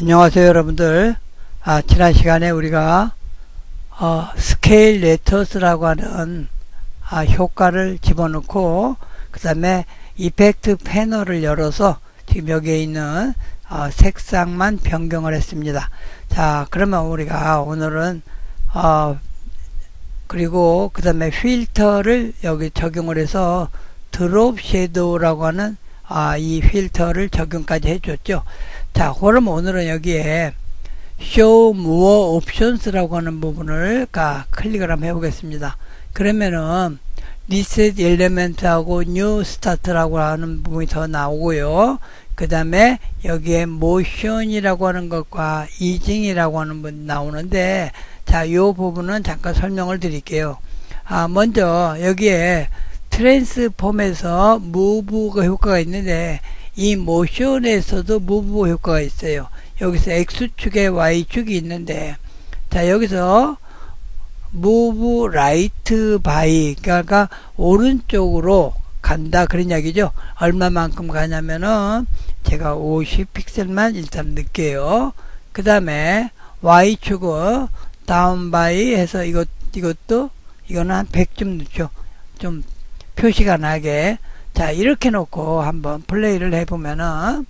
안녕하세요 여러분들 아, 지난 시간에 우리가 어, 스케일 레터스라고 하는 아, 효과를 집어넣고 그 다음에 이펙트 패널을 열어서 지금 여기에 있는 어, 색상만 변경을 했습니다 자 그러면 우리가 오늘은 어, 그리고 그 다음에 필터를 여기 적용을 해서 드롭 섀도우라고 하는 아, 이 필터를 적용까지 해줬죠. 자, 그럼 오늘은 여기에 Show More Options라고 하는 부분을 가 클릭을 한번 해보겠습니다. 그러면은 Reset Element하고 New Start라고 하는 부분이 더 나오고요. 그 다음에 여기에 Motion이라고 하는 것과 Easing이라고 하는 부분 나오는데 자, 요 부분은 잠깐 설명을 드릴게요. 아, 먼저 여기에 트랜스폼에서 무브가 효과가 있는데 이 모션에서도 무브 효과가 있어요. 여기서 X축에 Y축이 있는데 자 여기서 무브 라이트 바이 그러니까 오른쪽으로 간다 그런 이야기죠. 얼마만큼 가냐면은 제가 50 픽셀만 일단 넣을게요. 그 다음에 Y축은 다운 바이 해서 이것, 이것도 이거는 한 100점 넣죠. 좀 표시가 나게 자 이렇게 놓고 한번 플레이를 해보면은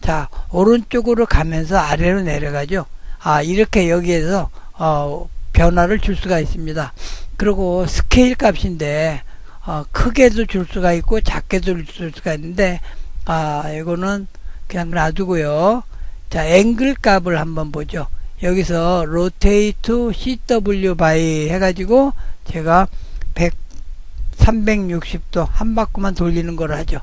자 오른쪽으로 가면서 아래로 내려가죠. 아 이렇게 여기에서 어, 변화를 줄 수가 있습니다. 그리고 스케일 값인데 어, 크게도 줄 수가 있고 작게도 줄 수가 있는데 아 이거는 그냥 놔두고요. 자 앵글 값을 한번 보죠. 여기서 로테이트 CW 바이 해가지고 제가 100 360도 한 바퀴만 돌리는 걸 하죠.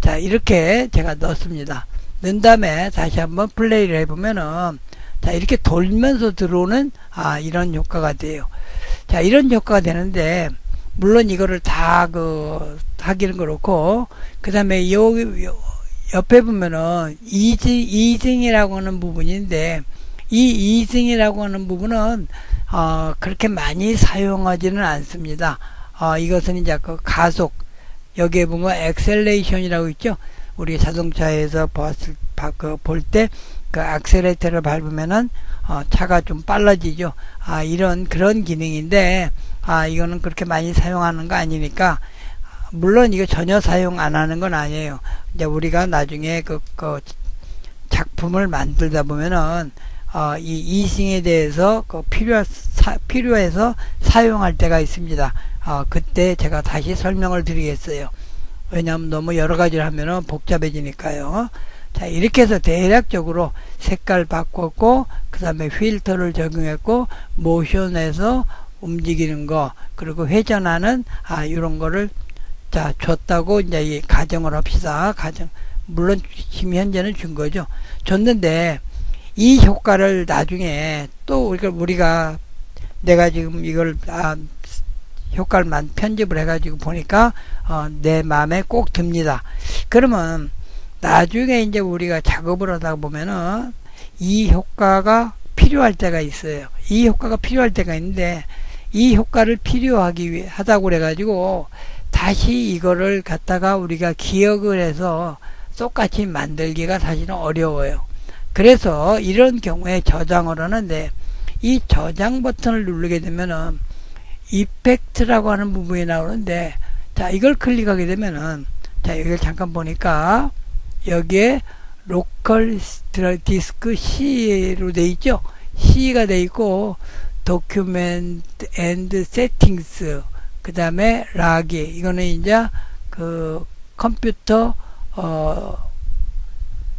자 이렇게 제가 넣습니다. 넣은 다음에 다시 한번 플레이를 해보면은 자 이렇게 돌면서 들어오는 아 이런 효과가 돼요. 자 이런 효과가 되는데 물론 이거를 다 그 하기는 그렇고 그 다음에 요, 요 옆에 보면은 이징 이징이라고 하는 부분인데 이 이징이라고 하는 부분은 어, 그렇게 많이 사용하지는 않습니다. 어, 이것은 이제 그 가속 여기에 보면 엑셀레이션이라고 있죠. 우리 자동차에서 봤을 그 볼때 그 악셀레이터를 밟으면은 어, 차가 좀 빨라지죠. 아 이런 그런 기능인데 아 이거는 그렇게 많이 사용하는 거 아니니까 물론 이거 전혀 사용 안 하는 건 아니에요. 이제 우리가 나중에 그, 그 작품을 만들다 보면은 어, 이 이싱에 대해서 그 필요 사, 필요해서 사용할 때가 있습니다. 어, 그때 제가 다시 설명을 드리겠어요. 왜냐하면 너무 여러 가지를 하면 복잡해지니까요. 자 이렇게 해서 대략적으로 색깔 바꿨고 그 다음에 필터를 적용했고 모션에서 움직이는 거 그리고 회전하는 아 이런 거를 자 줬다고 이제 이 가정을 합시다 가정 물론 지금 현재는 준 거죠 줬는데 이 효과를 나중에 또 우리가 내가 지금 이걸 아 효과를 편집을 해가지고 보니까 어, 내 마음에 꼭 듭니다. 그러면 나중에 이제 우리가 작업을 하다 보면은 이 효과가 필요할 때가 있어요. 이 효과가 필요할 때가 있는데 이 효과를 필요하기 위해 하다고 그래가지고 다시 이거를 갖다가 우리가 기억을 해서 똑같이 만들기가 사실은 어려워요. 그래서 이런 경우에 저장을 하는데 이 저장 버튼을 누르게 되면은 이펙트라고 하는 부분이 나오는데 자 이걸 클릭하게 되면은 자 여기를 잠깐 보니까 여기에 로컬 디스크 C로 돼 있죠? C가 돼 있고 도큐멘트 앤드 세팅스 그 다음에 락이 이거는 이제 그 컴퓨터 어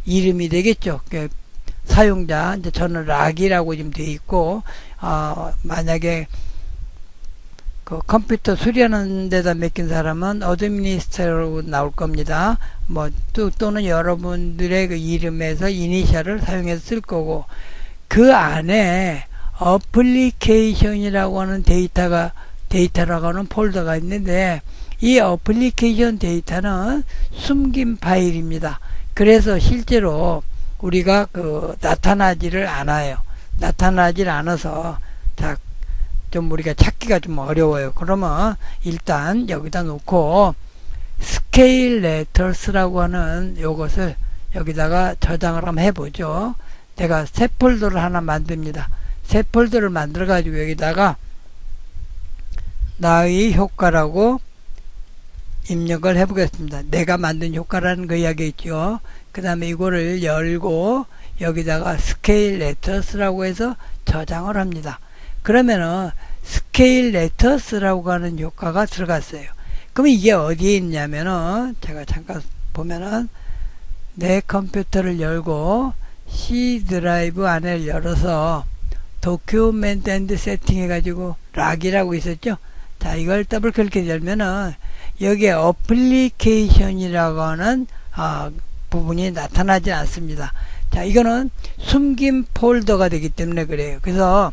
이름이 되겠죠? 그 사용자 이제 저는 락이라고 지금 돼 있고 어 만약에 그 컴퓨터 수리하는 데다 맡긴 사람은 어드미니스트로 나올 겁니다. 뭐 또, 또는 여러분들의 그 이름에서 이니셜을 사용해서 쓸 거고 그 안에 어플리케이션이라고 하는 데이터가 데이터라고 하는 폴더가 있는데 이 어플리케이션 데이터는 숨긴 파일입니다. 그래서 실제로 우리가 그 나타나지를 않아요. 나타나질 않아서 자 좀 우리가 찾기가 좀 어려워요. 그러면 일단 여기다 놓고 스케일 레터스라고 하는 요것을 여기다가 저장을 한번 해보죠. 내가 새 폴더를 하나 만듭니다. 새 폴더를 만들어 가지고 여기다가 나의 효과라고 입력을 해 보겠습니다. 내가 만든 효과라는 거 이야기했죠. 그 다음에 이거를 열고 여기다가 스케일 레터스라고 해서 저장을 합니다. 그러면은 스케일 레터스라고 하는 효과가 들어갔어요. 그럼 이게 어디에 있냐면은 제가 잠깐 보면은 내 컴퓨터를 열고 C 드라이브 안에 열어서 도큐멘트 앤드 세팅 해가지고 락이라고 있었죠. 자 이걸 더블 클릭해 열면은 여기에 어플리케이션이라고 하는 어, 부분이 나타나지 않습니다. 자 이거는 숨긴 폴더가 되기 때문에 그래요. 그래서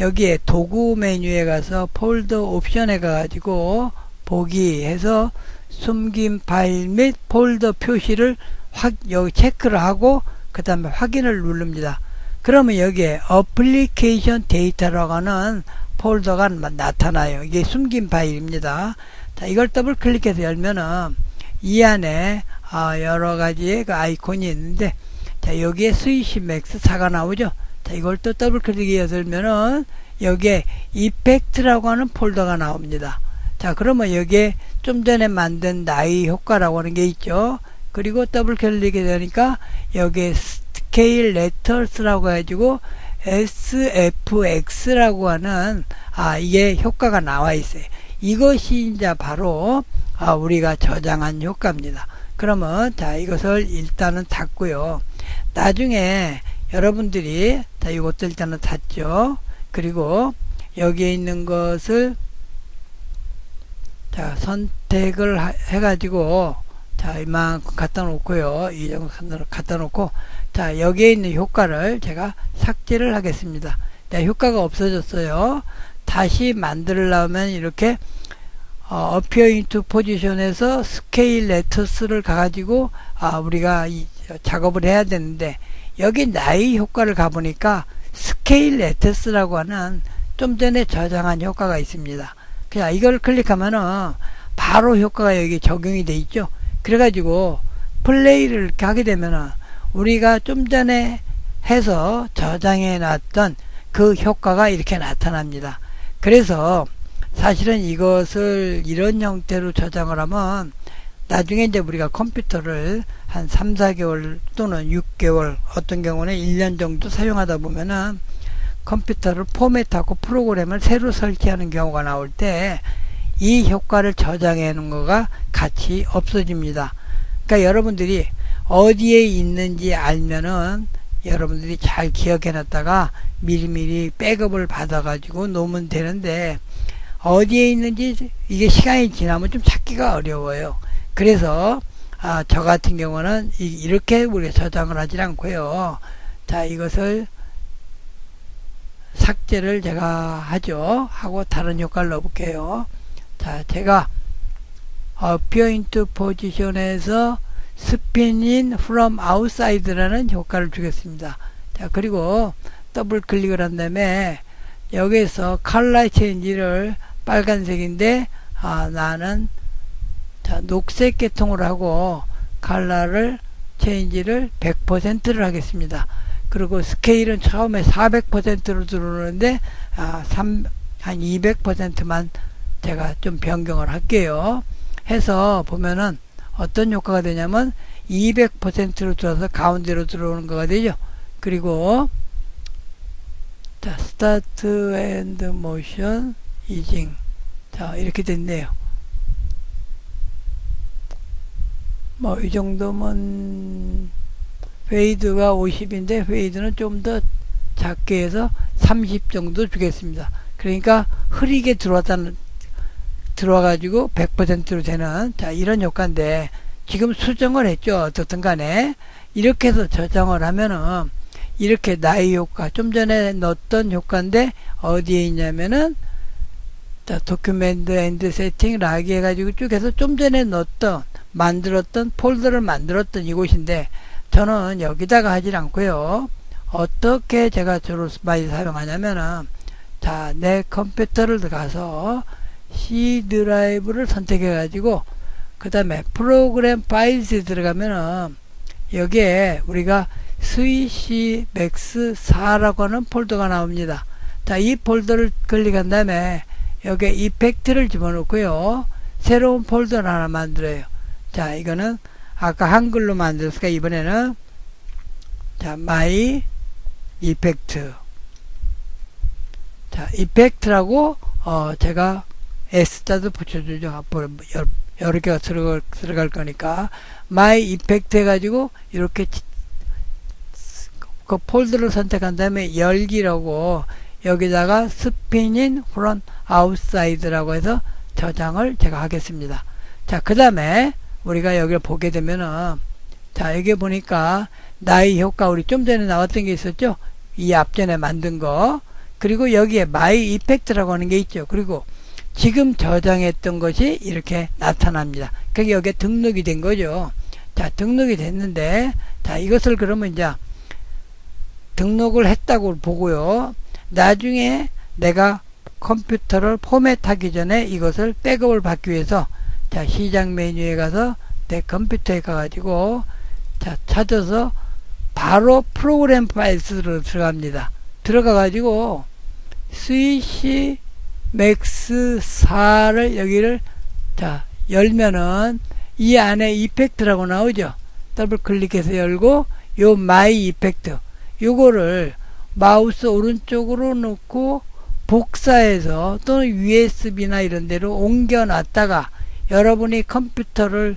여기에 도구 메뉴에 가서 폴더 옵션에 가가지고 보기 해서 숨긴 파일 및 폴더 표시를 확 여기 체크를 하고 그 다음에 확인을 누릅니다. 그러면 여기에 어플리케이션 데이터라고 하는 폴더가 나타나요. 이게 숨긴 파일입니다. 자, 이걸 더블 클릭해서 열면은 이 안에 아, 여러 가지의 그 아이콘이 있는데 자, 여기에 스위시 맥스 4가 나오죠. 자, 이걸 또 더블 클릭해서 열면은 여기에 이펙트라고 하는 폴더가 나옵니다. 자, 그러면 여기에 좀 전에 만든 나이 효과라고 하는 게 있죠. 그리고 더블 클릭이 되니까 여기에 스케일 레터스라고 해가지고 SFX라고 하는 아 이게 효과가 나와 있어요. 이것이 이제 바로 아 우리가 저장한 효과입니다. 그러면 자 이것을 일단은 닫고요. 나중에 여러분들이 자 이것도 일단은 닫죠. 그리고 여기에 있는 것을 자 선택을 해가지고 자 이만큼 갖다 놓고요 이 정도 갖다 놓고 자 여기에 있는 효과를 제가 삭제를 하겠습니다 네, 효과가 없어졌어요 다시 만들려면 이렇게 어, appear into position에서 scale letters를 가가지고 아, 우리가 이, 작업을 해야 되는데 여기 나이 효과를 가보니까 scale letters라고 하는 좀 전에 저장한 효과가 있습니다 그냥 이걸 클릭하면은 바로 효과가 여기 적용이 돼 있죠. 그래가지고 플레이를 이렇게 하게 되면은 우리가 좀 전에 해서 저장해 놨던 그 효과가 이렇게 나타납니다. 그래서 사실은 이것을 이런 형태로 저장을 하면 나중에 이제 우리가 컴퓨터를 한 3, 4개월 또는 6개월 어떤 경우는 1년 정도 사용하다 보면은 컴퓨터를 포맷하고 프로그램을 새로 설치하는 경우가 나올 때 이 효과를 저장해 놓은 거가 같이 없어집니다. 그러니까 여러분들이 어디에 있는지 알면은 여러분들이 잘 기억해 놨다가 미리미리 백업을 받아 가지고 놓으면 되는데 어디에 있는지 이게 시간이 지나면 좀 찾기가 어려워요. 그래서 아, 저 같은 경우는 이 렇게 우리가 저장을 하지 않고요. 자, 이것을 삭제를 제가 하죠. 하고 다른 효과를 넣어볼게요. 자, 제가 어, point position에서 spinning from outside라는 효과를 주겠습니다. 자, 그리고 더블 클릭을 한 다음에 여기에서 컬러 체인지를 빨간색인데 아, 나는 자, 녹색 계통으로 하고 컬러를 체인지를 100%를 하겠습니다. 그리고 스케일은 처음에 400%로 들어오는데 아, 3, 한 200%만 제가 좀 변경을 할게요. 해서 보면은 어떤 효과가 되냐면 200%로 들어서 가운데로 들어오는 거가 되죠. 그리고 자, 스타트 앤드 모션 이징 자, 이렇게 됐네요. 뭐 이 정도면 페이드가 50인데 페이드는 좀 더 작게 해서 30 정도 주겠습니다. 그러니까 흐리게 들어왔다는 들어와가지고 100%로 되는 자 이런 효과인데 지금 수정을 했죠. 어떻든 간에 이렇게 해서 저장을 하면은 이렇게 나의 효과 좀 전에 넣었던 효과인데 어디에 있냐면은 자 도큐멘트 앤드 세팅 락이 해가지고 쭉 해서 좀 전에 넣었던 만들었던 폴더를 만들었던 이곳인데 저는 여기다가 하질 않고요. 어떻게 제가 주로 많이 사용하냐면은 자, 내 컴퓨터를 들어가서 C 드라이브를 선택해 가지고 그 다음에 프로그램 파일스에 들어가면은 여기에 우리가 스위시 맥스 4라고 하는 폴더가 나옵니다. 자, 이 폴더를 클릭한 다음에 여기에 이펙트를 집어넣고요. 새로운 폴더를 하나 만들어요. 자, 이거는 아까 한글로 만들었으니까 이번에는 자, 마이 이펙트. 자, 이펙트라고 어, 제가 S자도 붙여주죠. 앞으로 여러, 여러 개가 들어갈, 들어갈 거니까 마이 이펙트 해가지고 이렇게 그 폴더를 선택한 다음에 열기라고 여기다가 스피닝 프론 아웃사이드라고 해서 저장을 제가 하겠습니다. 자, 그 다음에 우리가 여기를 보게 되면은 자, 여기 보니까 나의 효과 우리 좀 전에 나왔던 게 있었죠? 이 앞전에 만든 거. 그리고 여기에 마이 이펙트라고 하는 게 있죠. 그리고 지금 저장했던 것이 이렇게 나타납니다. 그게 여기에 등록이 된 거죠. 자, 등록이 됐는데, 자, 이것을 그러면 이제 등록을 했다고 보고요. 나중에 내가 컴퓨터를 포맷하기 전에 이것을 백업을 받기 위해서 자 시작 메뉴에 가서 내 컴퓨터에 가가지고 자 찾아서 바로 프로그램 파일스로 들어갑니다. 들어가가지고 스위시 맥스 4를 여기를 자 열면은 이 안에 이펙트라고 나오죠. 더블 클릭해서 열고 요 마이 이펙트 요거를 마우스 오른쪽으로 놓고 복사해서 또는 USB나 이런 데로 옮겨 놨다가 여러분이 컴퓨터를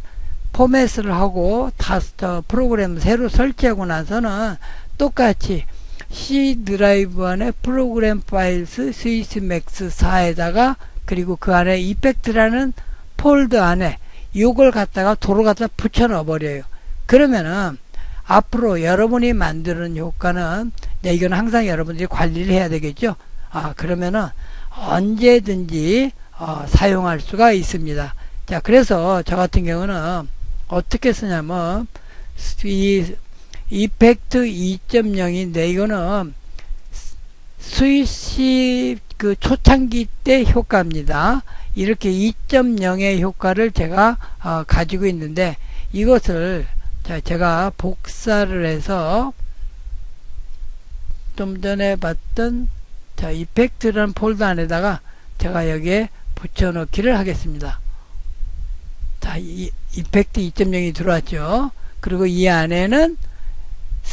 포맷을 하고 다스터 프로그램 새로 설치하고 나서는 똑같이 C 드라이브 안에 프로그램 파일스 스위스 맥스 4에다가 그리고 그 안에 이펙트라는 폴더 안에 이걸 갖다가 도로 갖다 붙여 넣어 버려요. 그러면은 앞으로 여러분이 만드는 효과는 네, 이건 항상 여러분들이 관리를 해야 되겠죠. 아 그러면은 언제든지 어, 사용할 수가 있습니다. 자 그래서 저 같은 경우는 어떻게 쓰냐면 이 이펙트 2.0인데 이거는 스위치 그 초창기 때 효과입니다. 이렇게 2.0의 효과를 제가 어, 가지고 있는데 이것을 자, 제가 복사를 해서 좀 전에 봤던 자, 이펙트라는 폴더 안에다가 제가 여기에 붙여넣기를 하겠습니다. 자, 이, 이펙트 2.0이 들어왔죠. 그리고 이 안에는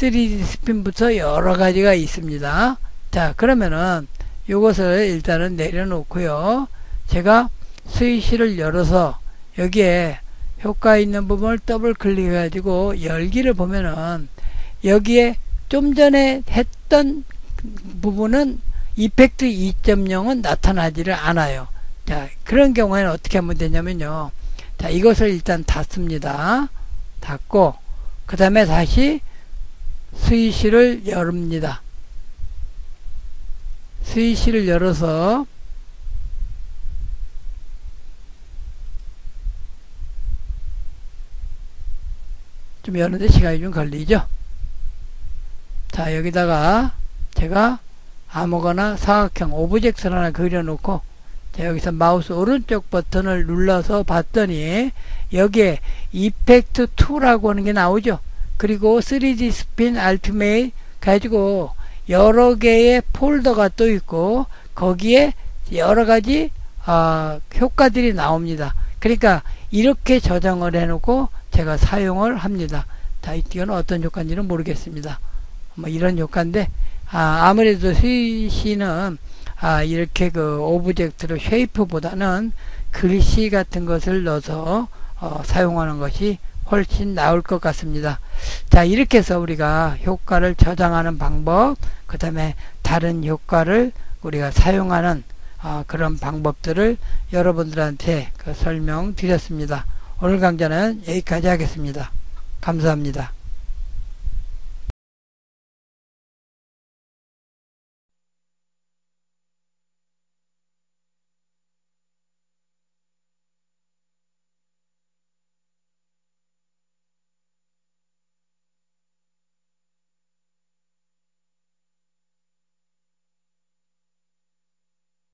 3D 스핀부터 여러 가지가 있습니다. 자, 그러면은 이것을 일단은 내려놓고요. 제가 스위치를 열어서 여기에 효과 있는 부분을 더블 클릭해 가지고 열기를 보면은 여기에 좀 전에 했던 부분은 이펙트 2.0은 나타나지를 않아요. 자, 그런 경우에는 어떻게 하면 되냐면요. 자, 이것을 일단 닫습니다. 닫고, 그 다음에 다시 스위치를 열습니다. 스위치를 열어서 좀 여는데 시간이 좀 걸리죠. 자 여기다가 제가 아무거나 사각형 오브젝트를 하나 그려놓고 자 여기서 마우스 오른쪽 버튼을 눌러서 봤더니 여기에 이펙트 2라고 하는 게 나오죠. 그리고 3D 스핀 알티메이 가지고 여러 개의 폴더가 또 있고 거기에 여러 가지 어, 효과들이 나옵니다. 그러니까 이렇게 저장을 해놓고 제가 사용을 합니다. 자, 이건 어떤 효과인지는 모르겠습니다. 뭐 이런 효과인데 아, 아무래도 스위시는 아, 이렇게 그 오브젝트로 쉐이프보다는 글씨 같은 것을 넣어서 어, 사용하는 것이 훨씬 나을 것 같습니다. 자 이렇게 해서 우리가 효과를 저장하는 방법 그 다음에 다른 효과를 우리가 사용하는 어, 그런 방법들을 여러분들한테 그 설명 드렸습니다. 오늘 강좌는 여기까지 하겠습니다. 감사합니다.